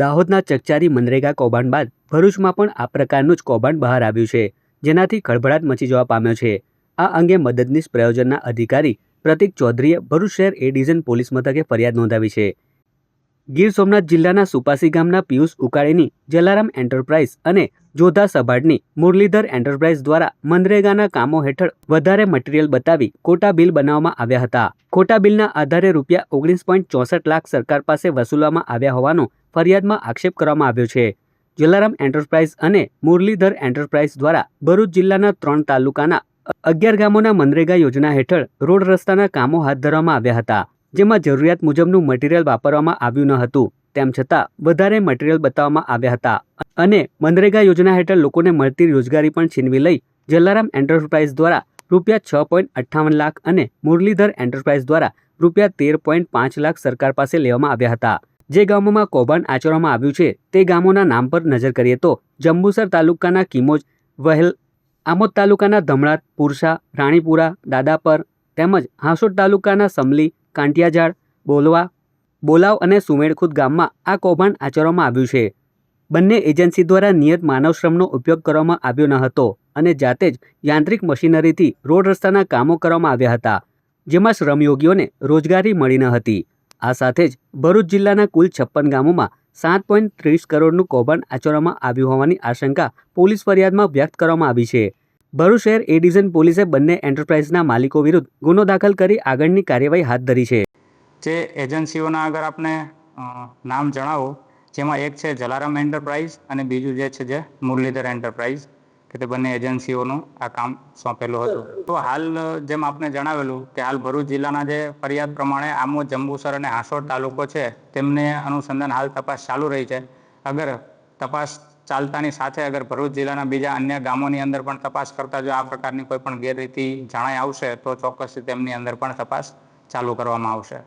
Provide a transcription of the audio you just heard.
દાહોદના ચકચારી મનરેગા કૌભાંડ બાદ ભરૂચમાં પણ આ પ્રકારનું જ કૌભાંડ બહાર આવ્યું છે, જેનાથી ખળભળાટ મચી જવા પામ્યો છે. આ અંગે મદદનીશ પ્રયોજનના અધિકારી પ્રતિક ચૌધરીએ ભરૂચ શહેર એ ડિવિઝન પોલીસ મથકે ફરિયાદ નોંધાવી છે. ગીર સોમનાથ જિલ્લાના સુપાસી ગામના પિયુષ ઉકાળીની જલારામ એન્ટરપ્રાઇઝ અને જોધા સભાડની મુરલીધર એન્ટરપ્રાઇઝ દ્વારા મનરેગાના કામો હેઠળ વધારે મટીરીયલ બતાવી ખોટા બિલ બનાવવામાં આવ્યા હતા. ખોટા બિલના આધારે રૂપિયા ઓગણીસ પોઈન્ટ ચોસઠ લાખ સરકાર પાસે વસૂલવામાં આવ્યા હોવાનો ફરિયાદમાં આક્ષેપ કરવામાં આવ્યો છે. જલારામ એન્ટરપ્રાઇઝ અને મુરલીધર એન્ટરપ્રાઇઝ દ્વારા ભરૂચ જિલ્લાના ત્રણ તાલુકાના અગિયાર ગામોના મનરેગા યોજના હેઠળ રોડ રસ્તાના કામો હાથ ધરવામાં આવ્યા હતા, જેમાં જરૂરિયાત મુજબનું મટીરીયલ વાપરવામાં આવ્યું ન હતું. તેમ છતાં, વધારે મટીરીયલ બતાવવામાં આવ્યા હતા અને મનરેગા યોજના હેઠળ લોકોને મળતી રોજગારી પણ છીનવી લઈ જલારામ એન્ટરપ્રાઇઝ દ્વારા રૂપિયા છ પોઈન્ટ અઠ્ઠાવન લાખ અને મુરલીધર એન્ટરપ્રાઇઝ દ્વારા રૂપિયા તેર પોઈન્ટ પાંચ લાખ સરકાર પાસે લેવામાં આવ્યા હતા. જે ગામોમાં કૌભાંડ આચરવામાં આવ્યું છે, તે ગામોના નામ પર નજર કરીએ તો જંબુસર તાલુકાના કિમોજ, વહેલ, આમોદ તાલુકાના ધમણાત પુરસા, રાણીપુરા, દાદાપર તેમજ હાંસોડ તાલુકાના સમલી, કાંટિયાજાળ, બોલવા, બોલાવ અને સુમેળખુદ ગામમાં આ કૌભાંડ આચરવામાં આવ્યું છે. બંને એજન્સી દ્વારા નિયત માનવશ્રમનો ઉપયોગ કરવામાં આવ્યો ન હતો અને જાતે જ યાંત્રિક મશીનરીથી રોડ રસ્તાના કામો કરવામાં આવ્યા હતા, જેમાં શ્રમયોગીઓને રોજગારી મળી ન હતી. આ સાથે જ ભરૂચ જિલ્લાના કુલ છપ્પન ગામોમાં સાત પોઈન્ટ ત્રીસ કરોડનું કૌભાંડ આચરવામાં આવ્યું હોવાની આશંકા પોલીસ ફરિયાદમાં વ્યક્ત કરવામાં આવી છે. ભરૂચ શહેર એ ડિવિઝન પોલીસે બંને એન્ટરપ્રાઇઝના માલિકો વિરુદ્ધ ગુનો દાખલ કરી આગળની કાર્યવાહી હાથ ધરી છે. જે એજન્સીઓના અગર આપને નામ જણાવો, જેમાં એક છે જલારામ એન્ટરપ્રાઇઝ અને બીજું જે છે જે મુરલીધર એન્ટરપ્રાઇઝ. કે તે બંને એજન્સીઓનું આ કામ સોંપેલું હતું. તો હાલ જેમ આપને જણાવેલું કે હાલ ભરૂચ જિલ્લાના જે ફરિયાદ પ્રમાણે આમો જંબુસર અને હાંસોડ તાલુકો છે તેમને અનુસંધાન હાલ તપાસ ચાલુ રહી છે. અગર તપાસ ચાલતાની સાથે અગર ભરૂચ જિલ્લાના બીજા અન્ય ગામોની અંદર પણ તપાસ કરતા જો આ પ્રકારની કોઈ પણ ગેરરીતિ જણાઈ આવશે તો ચોક્કસથી તેમની અંદર પણ તપાસ ચાલુ કરવામાં આવશે.